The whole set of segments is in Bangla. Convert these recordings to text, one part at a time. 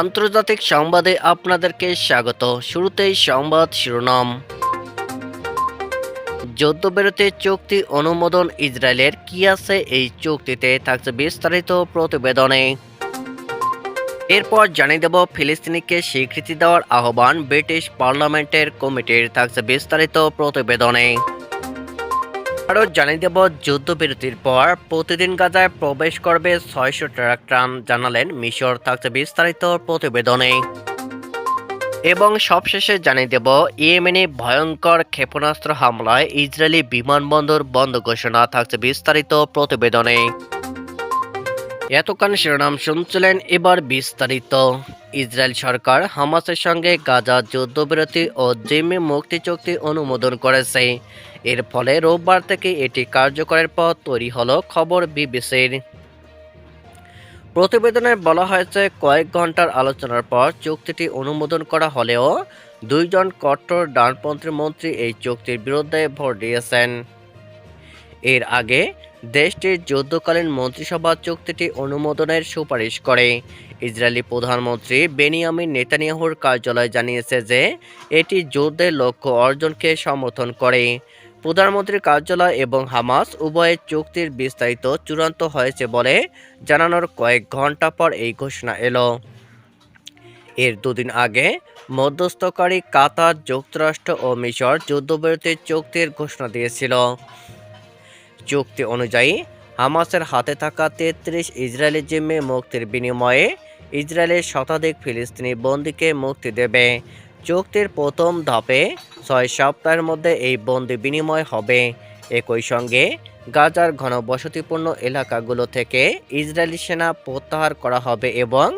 আন্তর্জাতিক সংবাদে আপনাদেরকে স্বাগত। শুরুতেই সংবাদ শিরোনাম। যুদ্ধবিরতি চুক্তি অনুমোদন ইসরায়েলের কি আছে এই চুক্তিতে থাকছে বিস্তারিত প্রতিবেদনে। এরপর জানিয়ে দেব ফিলিস্তিনিকে স্বীকৃতি দেওয়ার আহ্বান ব্রিটিশ পার্লামেন্টের কমিটির, থাকছে বিস্তারিত প্রতিবেদনে। আরও জানিয়ে দেব, যুদ্ধবিরতির পর প্রতিদিন গাজায় প্রবেশ করবে ছয়শো ট্রাক ট্রাম জানালেন মিশর থাকছে বিস্তারিত প্রতিবেদনে। এবং সবশেষে জানিয়ে দেব, ইয়েমেনে ভয়ঙ্কর ক্ষেপণাস্ত্র হামলায় ইসরায়েলি বিমানবন্দর বন্ধ ঘোষণা থাকছে বিস্তারিত প্রতিবেদনে। এতক্ষণ শিরোনাম শুনছিলেন, এবার বিস্তারিত। ইসরায়েল সরকার হামাসের সঙ্গে গাজা যুদ্ধবিরতি ও জিম্মি মুক্তি চুক্তি অনুমোদন করেছে। এর ফলে রোববার থেকে এটি কার্যকরের পর তৈরি হলো খবর বিবিসির। প্রতিবেদনে বলা হয়েছে, কয়েক ঘণ্টার আলোচনার পর চুক্তিটি অনুমোদন করা হলেও দুইজন কট্টর ডানপন্থী মন্ত্রী এই চুক্তির বিরুদ্ধে ভোট দিয়েছেন। এর আগে দেশটির যুদ্ধকালীন মন্ত্রিসভা চুক্তিটি অনুমোদনের সুপারিশ করে। ইসরায়েলি প্রধানমন্ত্রী বেনিয়ামিন নেতানিয়াহুর কার্যালয় জানিয়েছে যে, এটি যুদ্ধের লক্ষ্য অর্জনকে সমর্থন করে। প্রধানমন্ত্রীর কার্যালয় এবং হামাস উভয়ের চুক্তির বিস্তারিত চূড়ান্ত হয়েছে বলে জানানোর কয়েক ঘণ্টা পর এই ঘোষণা এলো। এর দুদিন আগে মধ্যস্থকারী কাতার যুক্তরাষ্ট্র ও মিশর যুদ্ধবিরতির চুক্তির ঘোষণা দিয়েছিল। চুক্তি অনুযায়ী, হামাসের হাতে থাকা তেত্রিশ ইসরায়েলি জিম্মি মুক্তির বিনিময়ে ইসরায়েলের শতাধিক ফিলিস্তিনি বন্দীকে মুক্তি দেবে। চুক্তির প্রথম ধাপে ছয় সপ্তাহের মধ্যে এই বন্দি বিনিময় হবে। একই সঙ্গে গাজার ঘনবসতিপূর্ণ এলাকাগুলো থেকে ইসরায়েলি সেনা প্রত্যাহার করা হবে এবং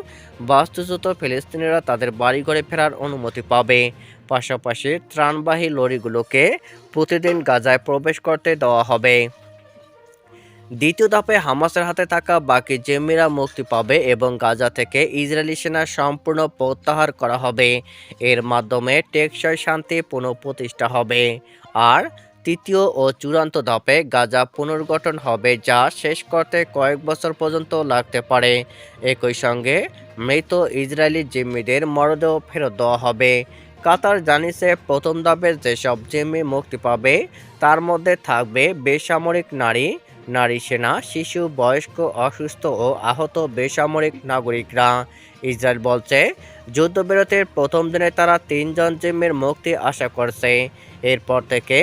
বাস্তুচ্যুত ফিলিস্তিনিরা তাদের বাড়িঘরে ফেরার অনুমতি পাবে। পাশাপাশি ত্রাণবাহী লরিগুলোকে প্রতিদিন গাজায় প্রবেশ করতে দেওয়া হবে। দ্বিতীয় ধাপে হামাসের হাতে থাকা বাকি জেমিরা মুক্তি পাবে এবং গাজা থেকে ইসরায়েলি সেনা সম্পূর্ণ প্রত্যাহার করা হবে। এর মাধ্যমে টেকসই শান্তি পুনঃপ্রতিষ্ঠা হবে। আর তৃতীয় ও চূড়ান্ত ধাপে গাজা পুনর্গঠন হবে যা শেষ করতে কয়েক বছর পর্যন্ত লাগতে পারে। একই সঙ্গে মৃত ইসরায়েলি জিম্মিদের মরদেহ ফেরত দেওয়া হবে। কাতার জানিয়েছে, প্রথম ধাপে যেসব জিম্মি মুক্তি পাবে, তার মধ্যে থাকবে বেসামরিক নারী নারী সেনা, শিশু, বয়স্ক, অসুস্থ ও আহত বেসামরিক নাগরিকরা। ইসরায়েল বলছে, যুদ্ধবিরতির প্রথম দিনে তারা তিনজন জিম্মির মুক্তি আশা করছে। এরপর থেকে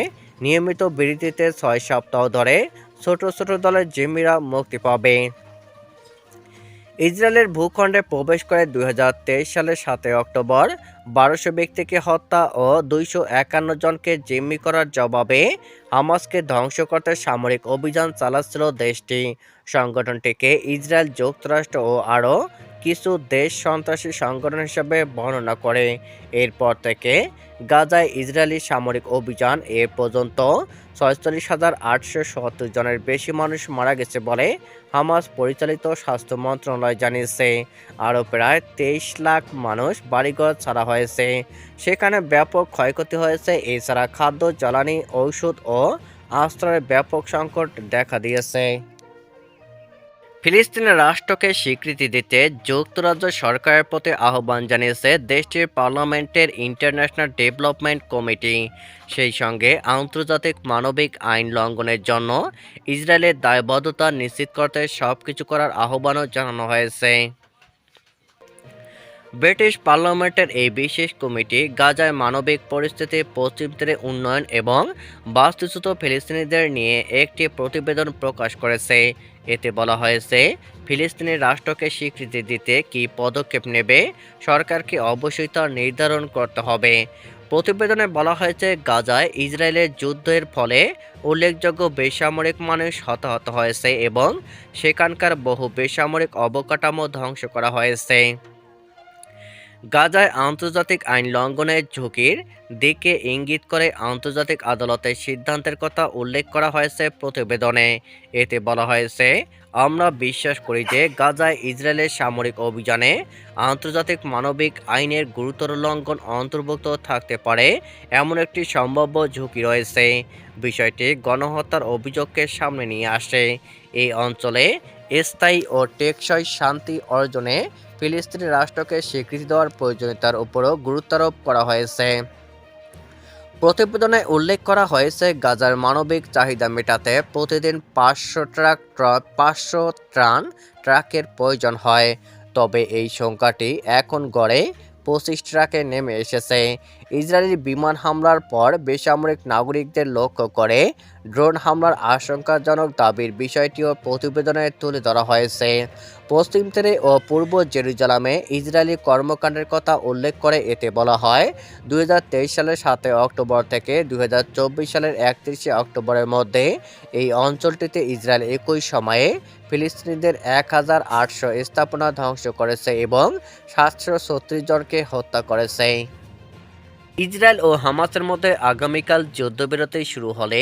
নিয়মিত বিরতিতে ছয় সপ্তাহ ধরে ছোট ছোট দলের জিম্মিরা মুক্তি পাবে। ইসরায়েলের ভূখণ্ডে প্রবেশ করে দুই হাজার তেইশ সালের সাতই অক্টোবর বারোশো ব্যক্তিকে হত্যা ও দুইশো একান্ন জনকে জিম্মি করার জবাবে হামাসকে ধ্বংস করতে সামরিক অভিযান চালাচ্ছিল দেশটি। সংগঠনটিকে ইসরায়েল, যুক্তরাষ্ট্র ও আরও কিছু দেশ সন্ত্রাসী সংগঠন হিসেবে বর্ণনা করে। এরপর থেকে গাজায় ইসরায়েলি সামরিক অভিযান এ পর্যন্ত ছয়চল্লিশ হাজার আটশো সত্তর জনের বেশি মানুষ মারা গেছে বলে হামাস পরিচালিত স্বাস্থ্য মন্ত্রণালয় জানিয়েছে। আরও প্রায় তেইশ লাখ মানুষ বাড়িঘর ছাড়া হয়েছে। সেখানে ব্যাপক ক্ষয়ক্ষতি হয়েছে। এছাড়া খাদ্য, জ্বালানি, ঔষধ ও আশ্রয়ের ব্যাপক সংকট দেখা দিয়েছে। ফিলিস্তিনের রাষ্ট্রকে স্বীকৃতি দিতে যুক্তরাজ্য সরকারের প্রতি আহ্বান জানিয়েছে দেশটির পার্লামেন্টের ইন্টারন্যাশনাল ডেভেলপমেন্ট কমিটি। সেই সঙ্গে আন্তর্জাতিক মানবিক আইন লঙ্ঘনের জন্য ইসরায়েলের দায়বদ্ধতা নিশ্চিত করতে সব কিছু করার আহ্বানও জানানো হয়েছে। ব্রিটিশ পার্লামেন্টের এই বিশেষ কমিটি গাজায় মানবিক পরিস্থিতি পশ্চিম তীরে উন্নয়ন এবং বাস্তুচ্যুত ফিলিস্তিনিদের নিয়ে একটি প্রতিবেদন প্রকাশ করেছে। এতে বলা হয়েছে, ফিলিস্তিনি রাষ্ট্রকে স্বীকৃতি দিতে কী পদক্ষেপ নেবে, সরকারকে অবশ্যই তা নির্ধারণ করতে হবে। প্রতিবেদনে বলা হয়েছে, গাজায় ইসরায়েলের যুদ্ধের ফলে উল্লেখযোগ্য বেসামরিক মানুষ হতাহত হয়েছে এবং সেখানকার বহু বেসামরিক অবকাঠামো ধ্বংস করা হয়েছে। গাজায় আন্তর্জাতিক আইন লঙ্ঘনের ঝুঁকির দিকে ইঙ্গিত করে আন্তর্জাতিক আদালতের সিদ্ধান্তের কথা উল্লেখ করা হয়েছে প্রতিবেদনে। এতে বলা হয়েছে, আমরা বিশ্বাস করি যে গাজায় ইসরায়েলের সামরিক অভিযানে আন্তর্জাতিক মানবিক আইনের গুরুতর লঙ্ঘন অন্তর্ভুক্ত থাকতে পারে এমন একটি সম্ভাব্য ঝুঁকি রয়েছে। বিষয়টি গণহত্যার অভিযোগকে সামনে নিয়ে আসে। এই অঞ্চলে স্থায়ী ও টেকসই শান্তি অর্জনে ফিলিস্তিনি রাষ্ট্রকে স্বীকৃতি দেওয়ার প্রয়োজনীয়তার উপরও গুরুত্বারোপ করা হয়েছে। প্রতিবেদনে উল্লেখ করা হয়েছে, গাজার মানবিক চাহিদা মেটাতে প্রতিদিন পাঁচশো ট্রাক পাঁচশো ট্রান ট্রাকের প্রয়োজন হয়। তবে এই সংখ্যাটি এখন গড়ে পঁচিশ ট্রাকে নেমে এসেছে। ইসরায়েলি বিমান হামলার পর বেসামরিক নাগরিকদের লক্ষ্য করে ড্রোন হামলার আশঙ্কাজনক দাবির বিষয়টিও প্রতিবেদনে তুলে ধরা হয়েছে। পশ্চিম তীরে ও পূর্ব জেরুজালামে ইসরায়েলি কর্মকাণ্ডের কথা উল্লেখ করে এতে বলা হয় দু হাজার তেইশ সালের সাতই অক্টোবর থেকে দু হাজার চব্বিশ সালের একত্রিশে অক্টোবরের মধ্যে এই অঞ্চলটিতে ইসরায়েল একই সময়ে ফিলিস্তিনিদের এক হাজার আটশো স্থাপনা ধ্বংস করেছে এবং সাতশো ছত্রিশ জনকে হত্যা করেছে। ইসরায়েল ও হামাসের মধ্যে আগামীকাল যুদ্ধবিরতি শুরু হলে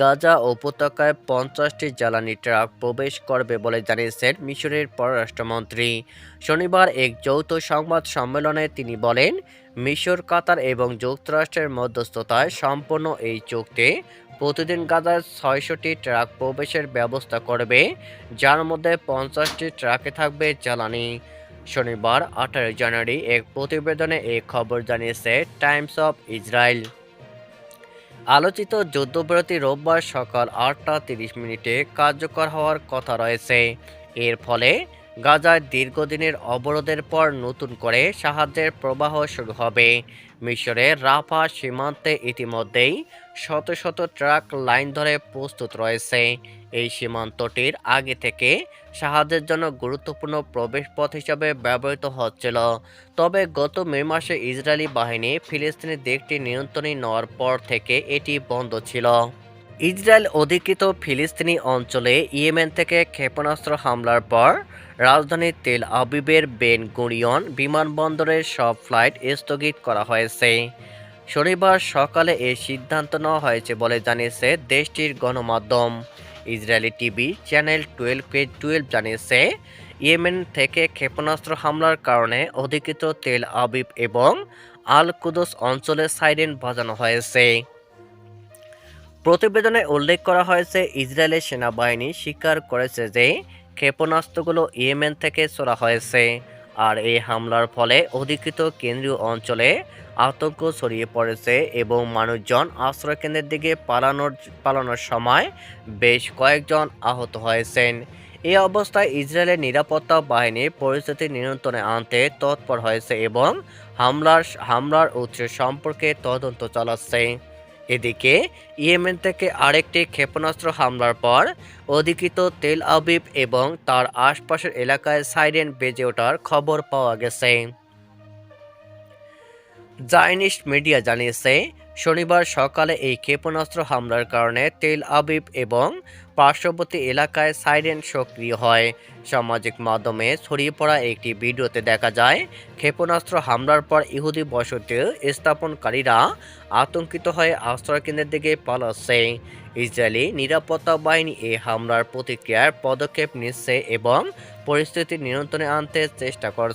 গাজা উপত্যকায় পঞ্চাশটি জ্বালানি ট্রাক প্রবেশ করবে বলে জানিয়েছেন মিশরের পররাষ্ট্রমন্ত্রী। শনিবার এক যৌথ সংবাদ সম্মেলনে তিনি বলেন, মিশর, কাতার এবং যুক্তরাষ্ট্রের মধ্যস্থতায় সম্পন্ন এই চুক্তি প্রতিদিন গাজার ছয়শটি ট্রাক প্রবেশের ব্যবস্থা করবে, যার মধ্যে পঞ্চাশটি ট্রাকে থাকবে জ্বালানি। শনিবার, আঠারো জানুয়ারি, এক প্রতিবেদনে এই খবর জানিয়েছে টাইমস অফ ইসরায়েল। আলোচিত যুদ্ধবিরতি রোববার সকাল আটটা তিরিশ মিনিটে কার্যকর হওয়ার কথা রয়েছে। এর ফলে গাজায় দীর্ঘদিনের অবরোধের পর নতুন করে সাহায্যের প্রবাহ শুরু হবে। মিশরের রাফা সীমান্তে ইতিমধ্যেই শত শত ট্রাক লাইন ধরে প্রস্তুত রয়েছে। এই সীমান্তটির আগে থেকে সাহায্যের জন্য গুরুত্বপূর্ণ প্রবেশপথ হিসাবে ব্যবহৃত হচ্ছিল। তবে গত মে মাসে ইসরায়েলি বাহিনী ফিলিস্তিনি দিকটি নিয়ন্ত্রণে নেওয়ার পর থেকে এটি বন্ধ ছিল। ইসরায়েল অধিকৃত ফিলিস্তিনি অঞ্চলে ইয়েমেন থেকে ক্ষেপণাস্ত্র হামলার পর রাজধানী তেল আবিবের বেন গুরিয়ন বিমানবন্দরের সব ফ্লাইট স্থগিত করা হয়েছে। শনিবার সকালে এই সিদ্ধান্ত নেওয়া হয়েছে বলে জানিয়েছে দেশটির গণমাধ্যম। ইসরায়েলি টিভি চ্যানেল টুয়েলভ কে টুয়েলভ জানিয়েছে, ইয়েমেন থেকে ক্ষেপণাস্ত্র হামলার কারণে অধিকৃত তেল আবিব এবং আল কুদস অঞ্চলে সাইরেন বাজানো হয়েছে। প্রতিবেদনে উল্লেখ করা হয়েছে, ইসরায়েলের সেনাবাহিনী স্বীকার করেছে যে ক্ষেপণাস্ত্রগুলো ইয়েমেন থেকে ছোড়া হয়েছে আর এই হামলার ফলে অধিকৃত কেন্দ্রীয় অঞ্চলে আতঙ্ক ছড়িয়ে পড়েছে এবং মানুষজন আশ্রয়কেন্দ্রের দিকে পালানোর পালানোর সময় বেশ কয়েকজন আহত হয়েছেন। এই অবস্থায় ইসরায়েলের নিরাপত্তা বাহিনী পরিস্থিতি নিয়ন্ত্রণে আনতে তৎপর হয়েছে এবং হামলার হামলার উৎস সম্পর্কে তদন্ত চালাচ্ছে। এদিকে ইয়েমেন থেকে আরেকটি ক্ষেপণাস্ত্র হামলার পর অধিকৃত তেল আবিব এবং তার আশপাশের এলাকায় সাইরেন বেজে ওঠার খবর পাওয়া গেছে। জাইনিস্ট মিডিয়া জানিয়েছে, শনিবার সকালে এই ক্ষেপণাস্ত্র হামলার কারণে তেল আবিব এবং পার্শ্ববর্তী এলাকায় সাইরেন সক্রিয় হয়। সামাজিক মাধ্যমে ছড়িয়ে পড়া একটি ভিডিওতে দেখা যায়, ক্ষেপণাস্ত্র হামলার পর ইহুদি বসতি স্থাপনকারীরা আতঙ্কিত হয়ে আশ্রয়কেন্দ্রের দিকে পালাচ্ছে। ইসরায়েলি নিরাপত্তা বাহিনী এই হামলার প্রতিক্রিয়ার পদক্ষেপ নিচ্ছে এবং পরিস্থিতি নিয়ন্ত্রণে আনতে চেষ্টা করছে।